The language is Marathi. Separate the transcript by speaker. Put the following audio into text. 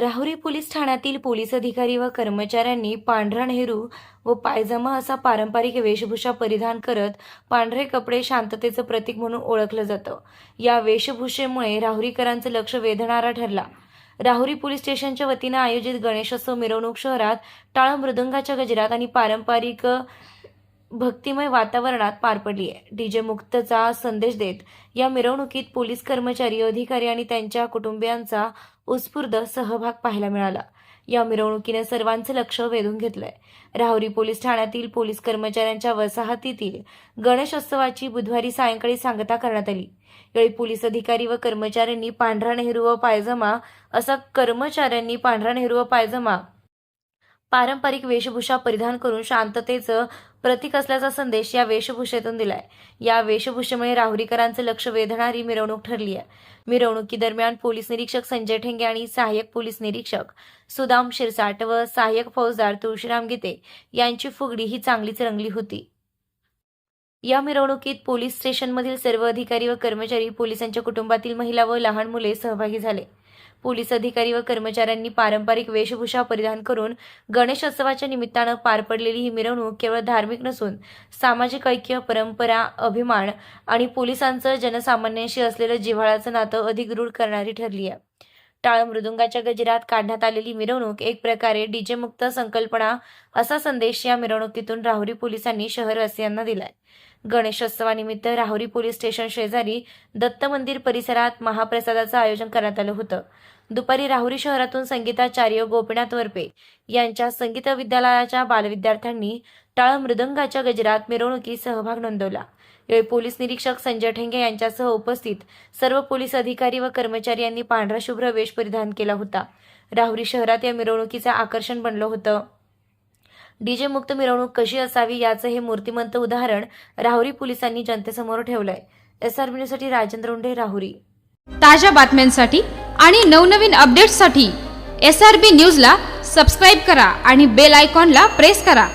Speaker 1: राहुरी पोलीस ठाण्यातील पोलीस अधिकारी व कर्मचाऱ्यांनी पांढरा नेहरू व पायजमा असा पारंपरिक वेशभूषा परिधान करत पांढरे कपडे शांततेचं प्रतीक म्हणून ओळखलं जातं. या वेशभूषेमुळे राहुरीकरांचं लक्ष वेधणारा ठरला. राहुरी पोलीस स्टेशनच्या वतीनं आयोजित गणेशोत्सव मिरवणूक शहरात टाळ मृदंगाच्या गजरात आणि पारंपरिक भक्तिमय वातावरणात पार पडली आहे डीजे मुक्तचा संदेश देत या मिरवणुकीत पोलीस कर्मचारी अधिकारी आणि त्यांच्या कुटुंबियांचा उत्स्फूर्त सहभाग पाहायला मिळाला. या मिरवणुकीने सर्वांचं लक्ष वेधून घेतलंय. राहुरी पोलीस ठाण्यातील पोलीस कर्मचाऱ्यांच्या वसाहतीतील गणेशोत्सवाची बुधवारी सायंकाळी सांगता करण्यात आली. यावेळी पोलीस अधिकारी व कर्मचाऱ्यांनी पांढरा नेहरू व पायजमा असा कर्मचाऱ्यांनी पांढरा नेहरू व पायजमा पारंपरिक वेशभूषा परिधान करून शांततेचं प्रतीक असल्याचा संदेश या वेशभूषेतून दिलाय. या वेशभूषेमुळे राहुरीकरांचं लक्ष वेधणारी मिरवणूक ठरली आहे मिरवणुकीदरम्यान पोलीस निरीक्षक संजय ठेंगे आणि सहाय्यक पोलीस निरीक्षक सुदाम शिरसाट व सहाय्यक फौजदार तुळशीराम गीते यांची फुगडी ही चांगलीच रंगली होती. या मिरवणुकीत पोलीस स्टेशनमधील सर्व अधिकारी व कर्मचारी पोलिसांच्या कुटुंबातील महिला व लहान मुले सहभागी झाले. पोलीस अधिकारी व कर्मचाऱ्यांनी पारंपरिक वेशभूषा परिधान करून गणेशोत्सवाच्या निमित्तानं पार पडलेली ही मिरवणूक केवळ धार्मिक नसून सामाजिक ऐक्य परंपरा अभिमान आणि पोलिसांचं जनसामान्यांशी असलेलं जिव्हाळ्याचं नातं अधिक दृढ करणारी ठरली आहे. टाळ मृदुंगाच्या गजरात काढण्यात आलेली मिरवणूक एक प्रकारे डीजे मुक्त संकल्पना असा संदेश या मिरवणुकीतून राहुरी पोलिसांनी शहरवासियांना दिलाय. गणेशोत्सवानिमित्त राहुरी पोलीस स्टेशन शेजारी दत्त मंदिर परिसरात महाप्रसादाचं आयोजन करण्यात आलं होतं. दुपारी राहुरी शहरातून संगीताचार्य गोपीनाथ वरपे यांच्या संगीत विद्यालयाच्या बालविद्यार्थ्यांनी टाळ मृदंगाच्या गजरात मिरवणुकीत सहभाग नोंदवला. यावेळी पोलीस निरीक्षक संजय ठेंगे यांच्यासह उपस्थित सर्व पोलीस अधिकारी व कर्मचारी यांनी पांढरा शुभ्र वेश परिधान केला होता. राहुरी शहरात या मिरवणुकीचं आकर्षण बनलं होतं. डीजे मुक्त मिरवणूक कशी असावी याचं हे मूर्तिमंत उदाहरण राहुरी पोलिसांनी जनतेसमोर ठेवलंय. एस आरसाठी राजेंद्र उंडे राहुरी.
Speaker 2: ताज्या बातम्यांसाठी आणि नवनवीन अपडेट्ससाठी एस आर बी न्यूजला सबस्क्राईब करा आणि बेल आयकॉनला प्रेस करा.